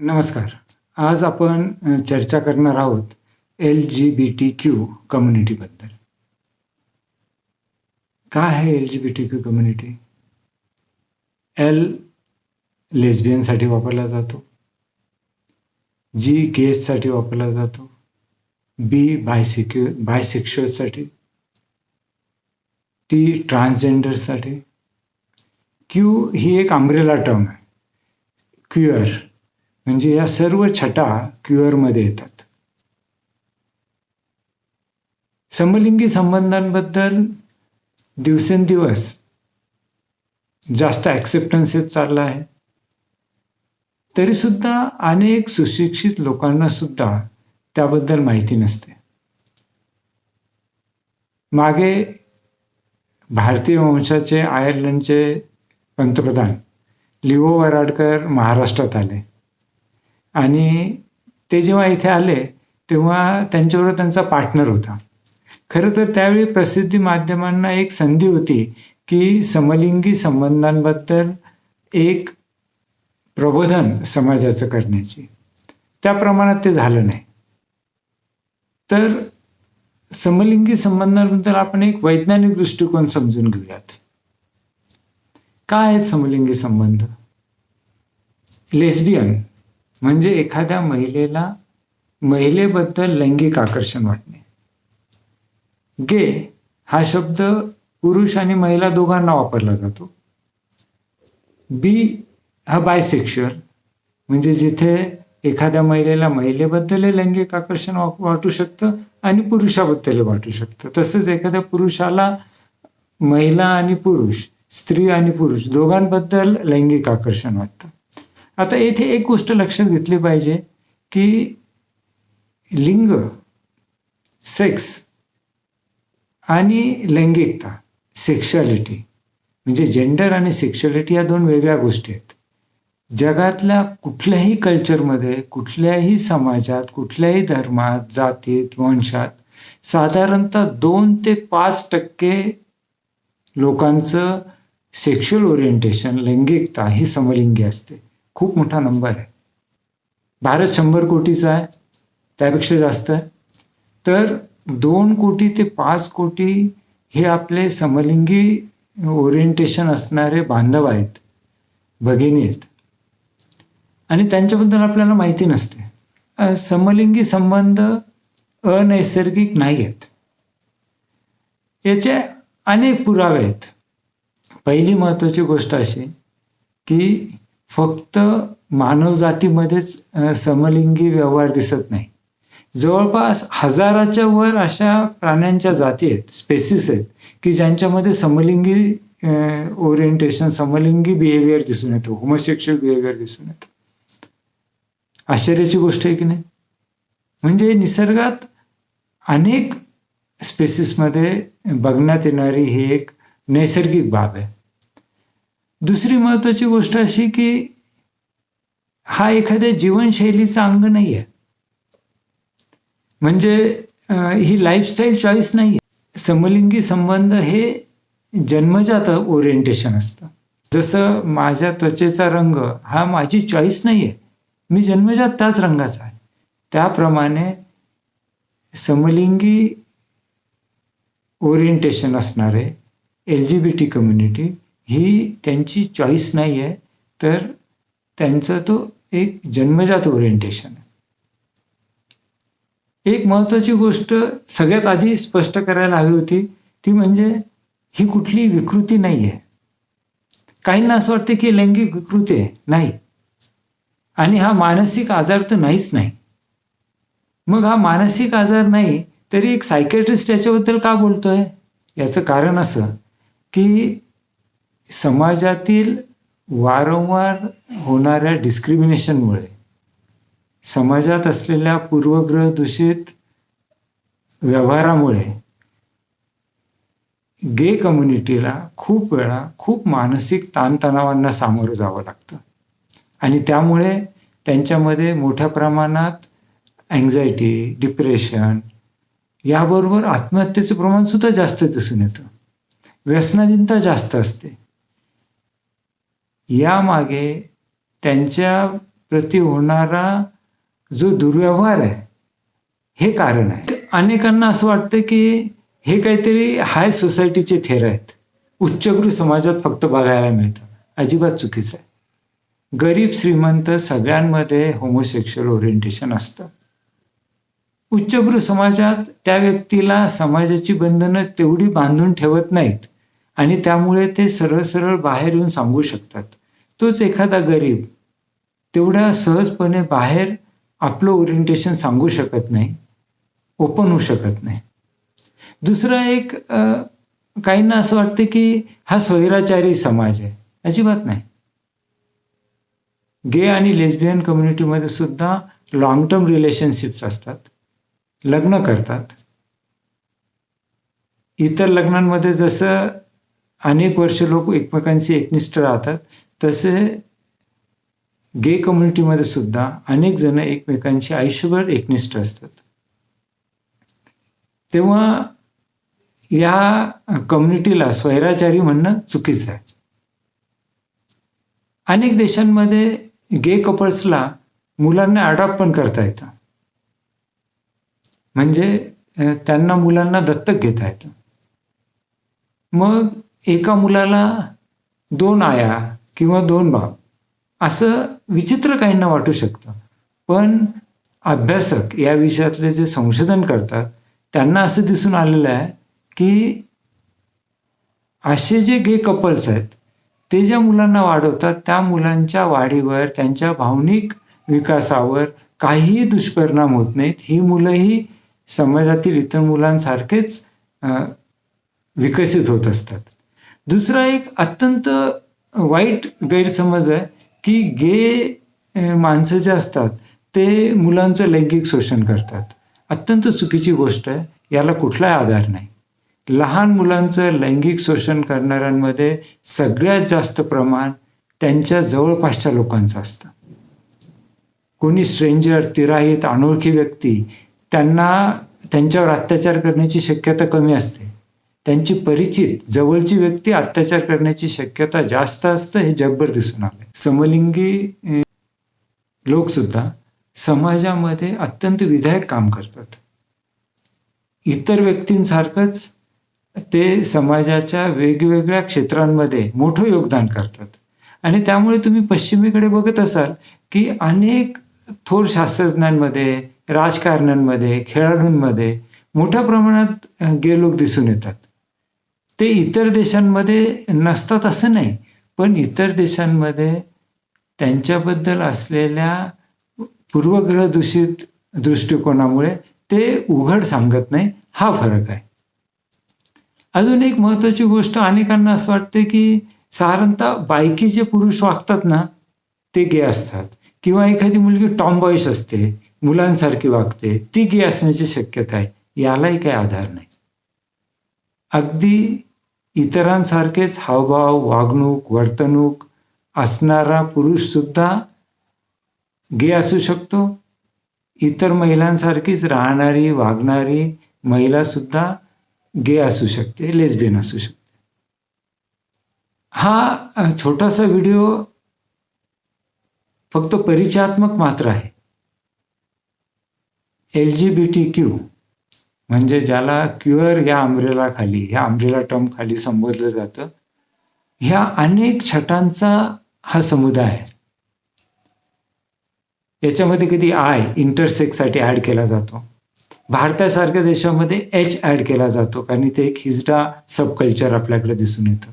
नमस्कार. आज आपण चर्चा करणार आहोत L G B T Q कम्युनिटीबद्दल काय आहे L G B T Q community L लेस्बियनसाठी वापरला जातो. जी गेससाठी वापरला जातो. बी बायसिक्यु बायसेक्शुअलसाठी टी ट्रान्सजेंडरसाठी क्यू ही एक आंब्रेला टर्म आहे. क्युअर म्हणजे या सर्व छटा क्युअरमध्ये येतात. समलिंगी संबंधांबद्दल दिवसेंदिवस जास्त ॲक्सेप्टन्स येत चालला आहे. तरी सुद्धा अनेक सुशिक्षित लोकांना सुद्धा त्याबद्दल माहिती नसते. मागे भारतीय वंशाचे आयर्लंडचे पंतप्रधान लिओ वराडकर महाराष्ट्रात आले. आणि ते जेव्हा इथे आले तेव्हा त्यांच्याबरोबर त्यांचा पार्टनर होता. खरं तर त्यावेळी प्रसिद्धी माध्यमांना एक संधी होती की समलिंगी संबंधांबद्दल एक प्रबोधन समाजाचं करण्याची. त्या प्रमाणात ते झालं नाही. तर समलिंगी संबंधांबद्दल आपण एक वैज्ञानिक दृष्टिकोन समजून घेऊयात. काय आहेत समलिंगी संबंध? लेस्बियन म्हणजे एखाद्या महिलेला महिलेबद्दल लैंगिक आकर्षण वाटणे. गे हा शब्द पुरुष आणि महिला दोघांना वापरला जातो. बी हा बायसेक्शुअल म्हणजे जिथे एखाद्या महिलेला महिलेबद्दलही लैंगिक आकर्षण वाटू शकतं आणि पुरुषाबद्दलही वाटू शकतं. तसंच एखाद्या पुरुषाला महिला आणि पुरुष स्त्री आणि पुरुष दोघांबद्दल लैंगिक आकर्षण वाटतं. आता येथे एक गोष्ट लक्षात घेतली पाहिजे की लिंग सेक्स आणि लैंगिकता सेक्शुअलिटी म्हणजे जेंडर आणि सेक्शुअलिटी या दोन वेगळ्या गोष्टी आहेत. जगातल्या कुठल्याही कल्चरमध्ये कुठल्याही समाजात कुठल्याही धर्मात जातीत वंशात साधारणतः दोन ते पाच टक्के लोकांचं सेक्शुअल ओरिएंटेशन लैंगिकता ही समलिंगी असते. खूप मोठा नंबर आहे. भारत शंभर कोटीचा आहे त्यापेक्षा जास्त आहे. तर दोन कोटी ते पाच कोटी हे आपले समलिंगी ओरिएंटेशन असणारे बांधव आहेत भगिनी आहेत. आणि त्यांच्याबद्दल आपल्याला माहिती नसते. समलिंगी संबंध अनैसर्गिक नाही आहेत. याचे अनेक पुरावे आहेत. पहिली महत्त्वाची गोष्ट अशी की फक्त मानवजातीमध्येच समलिंगी व्यवहार दिसत नाही. जवळपास हजाराच्या वर अशा प्राण्यांच्या जाती आहेत स्पेसिस आहेत की ज्यांच्यामध्ये समलिंगी ओरिएंटेशन समलिंगी बिहेवियर दिसून येतो होमोसेक्शुअल बिहेवियर दिसून येतं. आश्चर्याची गोष्ट आहे की नाही? म्हणजे निसर्गात अनेक स्पेसिसमध्ये बघण्यात येणारी ही एक नैसर्गिक बाब आहे. दुसरी महत्त्वाची गोष्ट अशी की हा एखाद्या जीवनशैलीचा अंग नाही आहे म्हणजे ही लाईफस्टाईल चॉईस नाही आहे समलिंगी संबंध हे जन्मजात ओरिएंटेशन असतं. जसं माझ्या त्वचेचा रंग हा माझी चॉईस नाही आहे मी जन्मजात त्याच रंगाचा आहे. त्याप्रमाणे समलिंगी ओरिएंटेशन असणारे L G B T community ही त्यांची चॉईस नाही आहे तर त्यांचा तो एक जन्मजात ओरिएंटेशन आहे. एक महत्त्वाची गोष्ट सगळ्यात आधी स्पष्ट करायला हवी होती ती म्हणजे ही कुठली विकृती नाही आहे काहींना असं वाटतं की लैंगिक विकृती आहे. नाही. आणि हा मानसिक आजार तर नाहीच नाही. मग हा मानसिक आजार नाही तरी एक सायकॅट्रिस्ट याच्याबद्दल का बोलतोय? याचं कारण असं की समाजातील वारंवार होणाऱ्या डिस्क्रिमिनेशनमुळे समाजात असलेल्या पूर्वग्रह दूषित व्यवहारामुळे गे कम्युनिटीला खूप वेळा खूप मानसिक ताणतणावांना सामोरं जावं लागतं. आणि त्यामुळे त्यांच्यामध्ये मोठ्या प्रमाणात अँझायटी डिप्रेशन याबरोबर आत्महत्येचं प्रमाण सुद्धा जास्त दिसून येतं. व्यसनाधीनता जास्त असते. यामागे त्यांच्या प्रती होणारा जो दुर्व्यवहार आहे हे कारण आहे. अनेकांना असं वाटतं की हे काहीतरी हाय सोसायटीचे थेर आहेत. उच्चभ्रू समाजात फक्त बघायला मिळतं. अजिबात चुकीचं आहे. गरीब श्रीमंत सगळ्यांमध्ये होमोसेक्शुअल ओरिएंटेशन असतं. उच्चभ्रू समाजात त्या व्यक्तीला समाजाची बंधनं तेवढी बांधून ठेवत नाहीत. आणि त्यामुळे ते सरळ सरळ बाहेर येऊन सांगू शकतात. तोच एखादा गरीब तेवढ्या सहजपणे बाहेर आपलं ओरिएंटेशन सांगू शकत नाही ओपन होऊ शकत नाही. दुसरं एक काहींना असं वाटतं की हा स्वैराचारी समाज आहे. अजिबात नाही. गे आणि लेस्बियन कम्युनिटीमध्ये सुद्धा लॉंग टर्म रिलेशनशिप्स असतात. लग्न करतात. इतर लग्नांमध्ये जसं अनेक वर्ष लोक एकमेकांशी एकनिष्ठ राहतात. तसे गे कम्युनिटीमध्ये सुद्धा अनेक जण एकमेकांशी आयुष्यभर एकनिष्ठ असतात. तेव्हा या कम्युनिटीला स्वैराचारी म्हणणं चुकीचं आहे. अनेक देशांमध्ये गे कपल्सला मुलांना अडॉप्ट पण करता येतं. म्हणजे त्यांना मुलांना दत्तक घेता येतं. मग एका मुलाला दोन आया किंवा दोन बाप असं विचित्र काहींना वाटू शकतं. पण अभ्यासक या विषयातले जे संशोधन करतात त्यांना असं दिसून आलेलं आहे की असे जे गे कपल्स आहेत ते ज्या मुलांना वाढवतात त्या मुलांच्या वाढीवर त्यांच्या भावनिक विकासावर काहीही दुष्परिणाम होत नाहीत. ही मुलंही समाजातील इतर मुलांसारखेच विकसित होत असतात. दुसरा एक अत्यंत वाईट गैरसमज आहे की गे माणसं जे असतात ते मुलांचं लैंगिक शोषण करतात. अत्यंत चुकीची गोष्ट आहे. याला कुठलाही आधार नाही. लहान मुलांचं लैंगिक शोषण करणाऱ्यांमध्ये सगळ्यात जास्त प्रमाण त्यांच्या जवळपासच्या लोकांचं असतं. कोणी स्ट्रेंजर तिराहित अनोळखी व्यक्ती त्यांना त्यांच्यावर अत्याचार करण्याची शक्यता कमी असते. त्यांची परिचित जवळची व्यक्ती अत्याचार करण्याची शक्यता जास्त असतं हे जगभर दिसून आले समलिंगी लोकसुद्धा समाजामध्ये अत्यंत विधायक काम करतात. इतर व्यक्तींसारखंच ते समाजाच्या वेगवेगळ्या क्षेत्रांमध्ये मोठं योगदान करतात. आणि त्यामुळे तुम्ही पश्चिमेकडे बघत असाल की अनेक थोर शास्त्रज्ञांमध्ये राजकारण्यांमध्ये खेळाडूंमध्ये मोठ्या प्रमाणात गे लोक दिसून येतात. ते इतर देशांमध्ये नसतात असं नाही पण इतर देशांमध्ये त्यांच्याबद्दल असलेल्या पूर्वग्रह दूषित दृष्टिकोनामुळे ते उघड सांगत नाही. हा फरक आहे. अजून एक महत्त्वाची गोष्ट अनेकांना असं वाटते की साधारणतः बायकी जे पुरुष वागतात ना ते गे असतात. किंवा एखादी मुलगी टॉम्बॉईश असते मुलांसारखी वागते ती गे असण्याची शक्यता आहे. यालाही काही आधार नाही. अगदी इतरांसारखेच हावभाव वागणूक वर्तणूक असणारा पुरुष सुद्धा गे असू शकतो. इतर महिलांसारखीच राहणारी वागणारी महिला सुद्धा गे असू शकते लेस्बियन असू शकते. हा छोटासा व्हिडिओ फक्त परिचयात्मक मात्र आहे. L G B T Q म्हणजे ज्याला क्युअर या आंब्रेला खाली ह्या आंब्रेला टर्म खाली संबोधलं जातं ह्या अनेक छटांचा हा समुदाय आहे. याच्यामध्ये कधी आय इंटरसेक्ससाठी ॲड केला जातो. भारतासारख्या देशामध्ये एच ॲड केला जातो कारण ते एक हिजडा सबकल्चर आपल्याकडे दिसून येतं.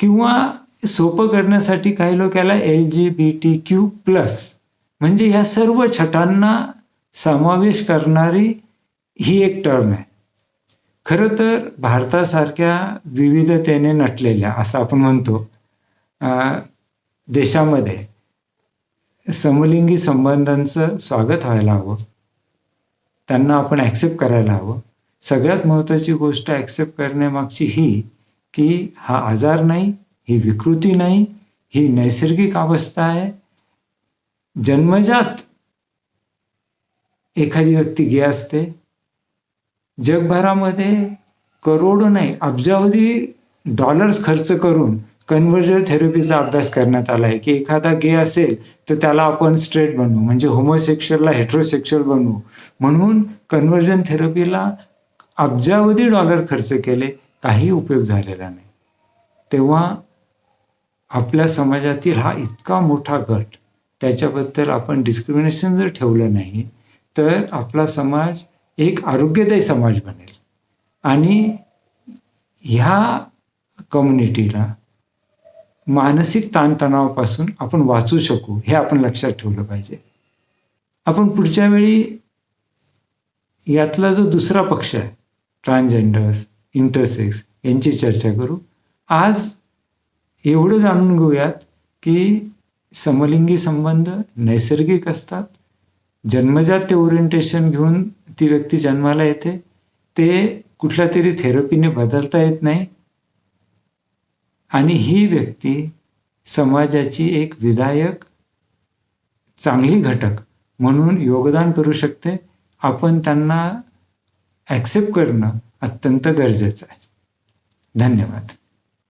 किंवा सोपं करण्यासाठी काही लोक याला L G B T Q plus म्हणजे ह्या सर्व छटांना समावेश करणारी ही एक टर्म आहे. खरं तर भारतासारख्या विविधतेने नटलेल्या असं आपण म्हणतो देशामध्ये समलिंगी संबंधांचं स्वागत व्हायला हवं. त्यांना आपण ॲक्सेप्ट करायला हवं. सगळ्यात महत्त्वाची गोष्ट ॲक्सेप्ट करण्यामागची ही की हा आजार नाही ही विकृती नाही ही नैसर्गिक अवस्था आहे. जन्मजात एखादी व्यक्ती गे असते जगभरामध्ये करोडो नाही अब्जावधी डॉलर्स खर्च करून कन्व्हर्जन थेरपीचा अभ्यास करण्यात आला आहे. की एखादा गे असेल तर त्याला आपण स्ट्रेट बनवू. म्हणजे होमोसेक्शुअलला हेट्रोसेक्शुअल बनवू. म्हणून कन्व्हर्जन थेरपीला अब्जावधी डॉलर खर्च केले काही उपयोग झालेला नाही. तेव्हा आपल्या समाजातील हा इतका मोठा गट त्याच्याबद्दल आपण डिस्क्रिमिनेशन जर ठेवलं नाही तर आपला समाज एक आरोग्यदायी समाज बनेल. आणि ह्या कम्युनिटीला मानसिक ताणतणावापासून आपण वाचू शकू हे आपण लक्षात ठेवलं पाहिजे. आपण पुढच्या वेळी यातला जो दुसरा पक्ष आहे ट्रान्सजेंडर्स इंटरसेक्स यांची चर्चा करू. आज एवढं जाणून घेऊयात की समलिंगी संबंध नैसर्गिक असतात. जन्मजात ते ओरिएंटेशन घेऊन ती व्यक्ती जन्माला येते. ते कुठल्या तरी थेरपीने बदलता येत नाही. आणि ही व्यक्ती समाजाची एक विधायक चांगली घटक म्हणून योगदान करू शकते. आपण त्यांना ॲक्सेप्ट करणं अत्यंत गरजेचं आहे. धन्यवाद.